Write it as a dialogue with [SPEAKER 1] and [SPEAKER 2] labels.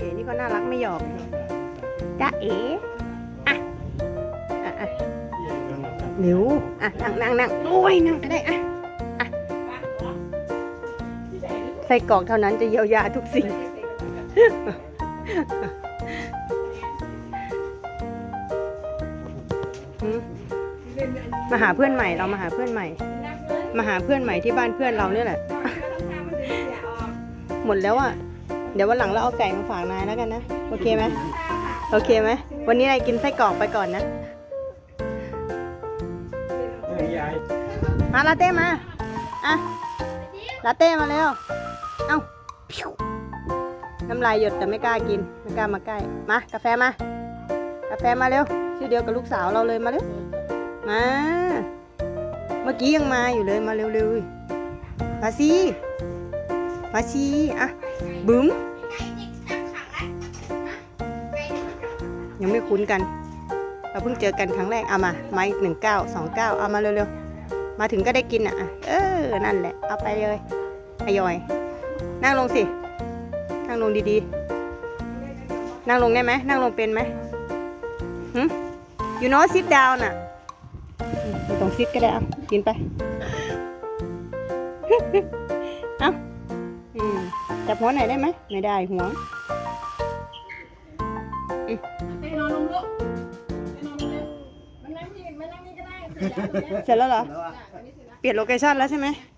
[SPEAKER 1] เอ๋นี่ก็น่ารักไม่หยอกจ้าเอ๋อะอะอะเร็วอะนั่งนั่งนั่งโอ้ยนั่งก็ได้อะอะใส่กรอกเท่านั้นจะเยียวยาทุกสิ่งหืมมาหาเพื่อนใหม่เรามาหาเพื่อนใหม่ มาหาเพื่อนใหม่ที่บ้านเพื่อนเราเนี่ยแหละ หมดแล้วอะ เดี๋ยววันหลังเราเอาไก่มาฝากนายแล้วกันนะ โอเคไหมโอเคไหมวันนี้นายกินไส้กรอกไปก่อนนะมาลาเต้มาอะลาเต้มาเร็วเอ้าพิ้วน้ำลายหยดแต่ไม่กล้ากินไม่กล้ามาใกล้มากาแฟมากาแฟมาเร็วชื่อเดียวกับลูกสาวเราเลยมาเร็วมาเมื่อกี้ยังมาอยู่เลยมาเร็วๆมาสิมาสิอะ บึ้ม ยังไม่คุ้นกัน เราเพิ่งเจอกันครั้งแรก เอามามาอีกหนึ่งเก้าสองเก้าเอามาเร็วๆ มาถึงก็ได้กินอะ เออ นั่นแหละ เอาไปเลยอยอย นั่งลงสิ นั่งลงดีๆ นั่งลงได้ไหม นั่งลงเป็นไหมหืม you know sit down น่ะไม่ต้องซิดก็ได้เอากินไป เอ้าอืม จับหัวไหนอยได้ไหมไม่ได้หัว
[SPEAKER 2] ให้นอนลงลูกให้นอนลงเร็วมันนั่งนี่มันนั่งนี่ก็ได้เสร็จแล้ว
[SPEAKER 1] เสร็จแล้วเหรอ
[SPEAKER 2] จ้ะอันนี้เสร็จแล้ว
[SPEAKER 1] เปลี่ยนโลเคชั่นแล้วใช่ไหม
[SPEAKER 2] เ